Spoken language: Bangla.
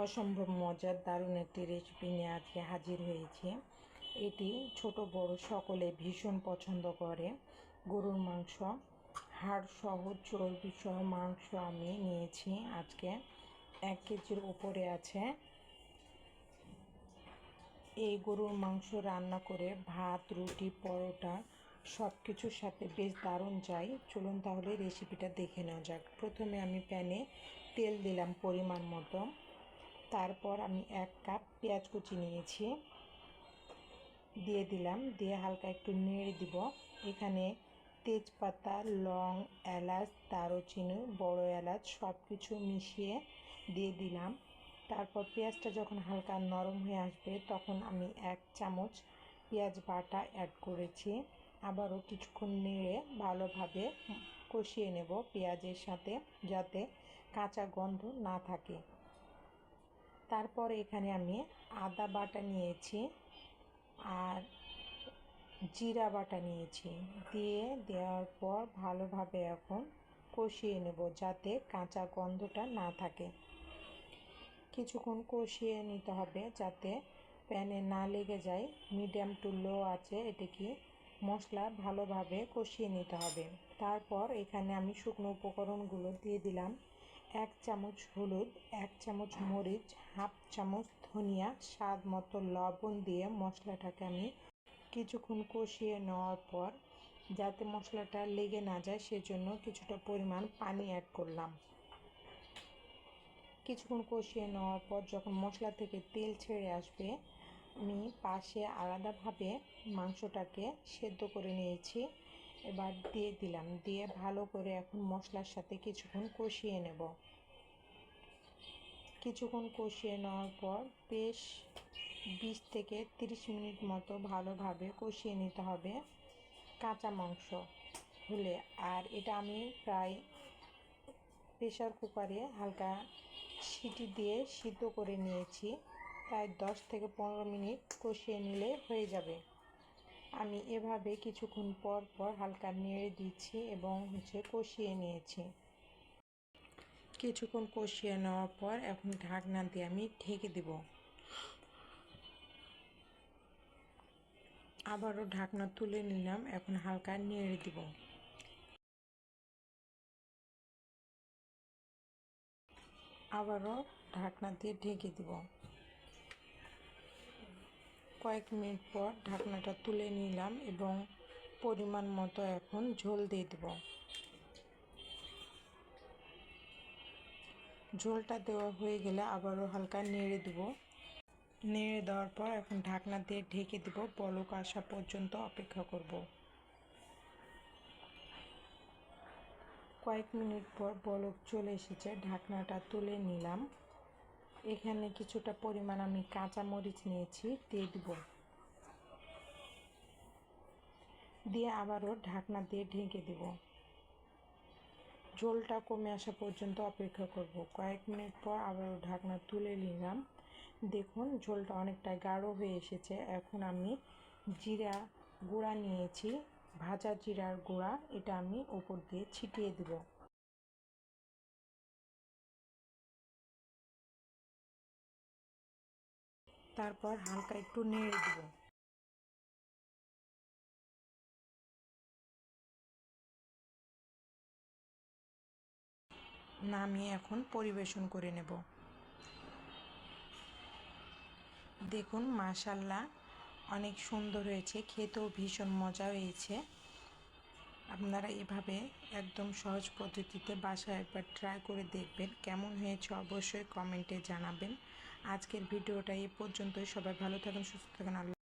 অসম্ভব মজার দারুণ একটি রেসিপি নিয়ে আজকে হাজির হয়েছি। এটি ছোট, বড় সকলে ভীষণ পছন্দ করে। গরুর মাংস, হাড় সহ চর্বি সহ মাংস আমি নিয়েছি। আজকে এক কেজির উপরে আছে। এই গরুর মাংস রান্না করে ভাত, রুটি, পরোটা সব কিছুর সাথে বেশ দারুণ যায় চলুন তাহলে রেসিপিটা দেখে নেওয়া যাক। প্রথমে আমি প্যানে তেল দিলাম পরিমাণ মতো। তারপর আমি এক কাপ পেঁয়াজ কুচি নিয়েছি। দিয়ে দিলাম, দিয়ে হালকা একটু নেড়ে দিব। এখানে তেজপাতা, লং, এলাচ, দারুচিনি, বড় এলাচ সব কিছু মিশিয়ে দিয়ে দিলাম। তারপর পেঁয়াজটা যখন হালকা নরম হয়ে আসবে, তখন আমি এক চামচ পেঁয়াজ বাটা অ্যাড করেছি। আবারও কিছুক্ষণ নেড়ে ভালোভাবে কষিয়ে নেব পেঁয়াজের সাথে, যাতে কাঁচা গন্ধ না থাকে। তারপর এখানে আমি আদা বাটা নিয়েছি আর জিরা বাটা নিয়েছি। দিয়ে দেওয়ার পর ভালোভাবে এখন কষিয়ে নেব যাতে কাঁচা গন্ধটা না থাকে। কিছুক্ষণ কষিয়ে নিতে হবে যাতে প্যানে না লেগে যায়। মিডিয়াম টু লো আছে, এটিকে মশলা ভালোভাবে কষিয়ে নিতে হবে। তারপর এখানে আমি শুকনো উপকরণগুলো দিয়ে দিলাম। এক চামচ হলুদ, এক চামচ মরিচ, হাফ চামচ ধনিয়া, স্বাদ মতো লবণ দিয়ে মশলাটাকে আমি কিছুক্ষণ কষিয়ে নেওয়ার পর, যাতে মশলাটা লেগে না যায়, সেজন্য কিছুটা পরিমাণ পানি অ্যাড করলাম। কিছুক্ষণ কষিয়ে নেওয়ার পর, যখন মশলা থেকে তেল ছেড়ে আসবে, আমি পাশে আলাদাভাবে মাংসটাকে সেদ্ধ করে নিয়েছি। এবার দিয়ে দিলাম। দিয়ে ভালো করে এখন মশলার সাথে কিছুক্ষণ কষিয়ে নেব। কিছুক্ষণ কষিয়ে নেওয়ার পর বেশ বিশ থেকে তিরিশ মিনিট মতো ভালোভাবে কষিয়ে নিতে হবে কাঁচা মাংস হলে। আর এটা আমি প্রায় প্রেশার কুকারে হালকা সিটি দিয়ে সিদ্ধ করে নিয়েছি। প্রায় দশ থেকে পনেরো মিনিট কষিয়ে নিলে হয়ে যাবে। আমি এভাবে কিছুক্ষণ পর পর হালকা নেড়ে দিচ্ছি এবং হচ্ছে কষিয়ে নিয়েছি। কিছুক্ষণ কষিয়ে নেওয়ার পর এখন ঢাকনা দিয়ে আমি ঢেকে দেব। আবারও ঢাকনা তুলে নিলাম, এখন হালকা নেড়ে দিব। আবারও ঢাকনা দিয়ে ঢেকে দিব। কয়েক মিনিট পর ঢাকনাটা তুলে নিলাম এবং পরিমাণ মতো এখন ঝোল দিয়ে দেব। ঝোলটা দেওয়া হয়ে গেলে আবারও হালকা নেড়ে দেব। নেড়ে দেওয়ার পর এখন ঢাকনা দিয়ে ঢেকে দেব, বলক আসা পর্যন্ত অপেক্ষা করব। কয়েক মিনিট পর বলক চলে এসেছে, ঢাকনাটা তুলে নিলাম। এখানে কিছুটা পরিমাণ আমি কাঁচা মরিচ নিয়েছি, দিয়ে দিব। দিয়ে আবারও ঢাকনা দিয়ে ঢেকে দেব। ঝোলটা কমে আসা পর্যন্ত অপেক্ষা করব। কয়েক মিনিট পর আবারও ঢাকনা তুলে নিলাম। দেখুন, ঝোলটা অনেকটা গাঢ় হয়ে এসেছে। এখন আমি জিরা গুঁড়া নিয়েছি। ভাজা জিরার গুঁড়া, এটা আমি ওপর দিয়ে ছিটিয়ে দেবো। তারপর হালকা একটু নেড়ে দেব। নামিয়ে এখন পরিবেশন করে নেব। দেখুন মাশাল্লাহ অনেক সুন্দর হয়েছে, খেতেও ভীষণ মজা হয়েছে। আপনারা এভাবে একদম সহজ পদ্ধতিতে বাসায় একবার ট্রাই করে দেখবেন, কেমন হয়েছে অবশ্যই কমেন্টে জানাবেন। আজকের ভিডিওটা এ পর্যন্তই। সবাই ভালো থাকেন সুস্থ থাকেন। আল্লাহ